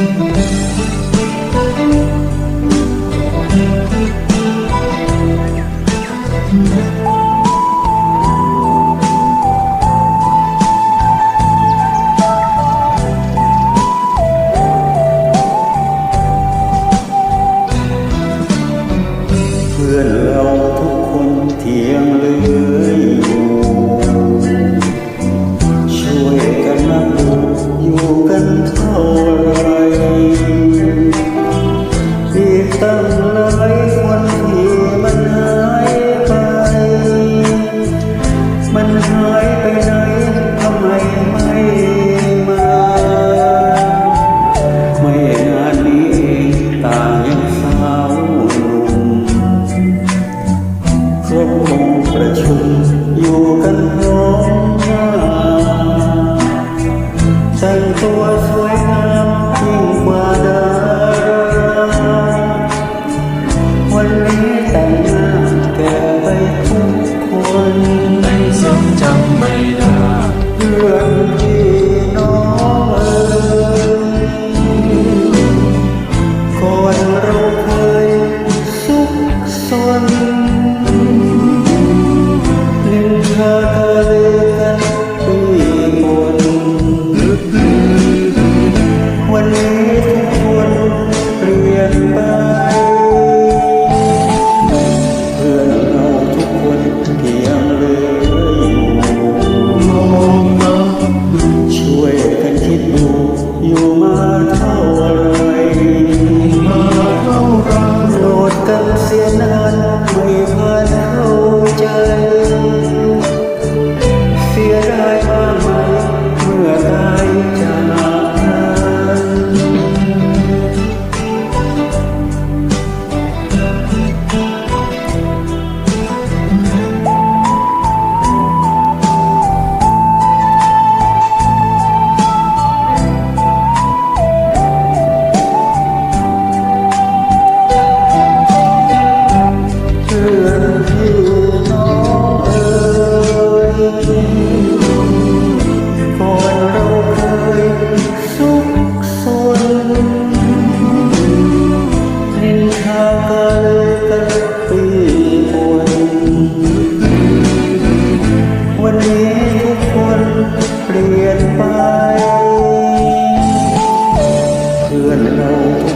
เพื่อนเราทุกคนเที่ยงลืม ตั้งหลายคนที่มันหายไป มันหายไปไหนทำไมไม่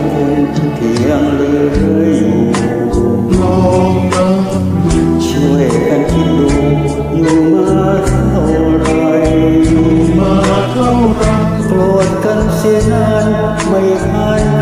ที่ยงเหลืออยู่ช่วยกันคิดดูอยู่มาเท่าไรมาเท่าไรโกรธกันเสียนานไม่ทัน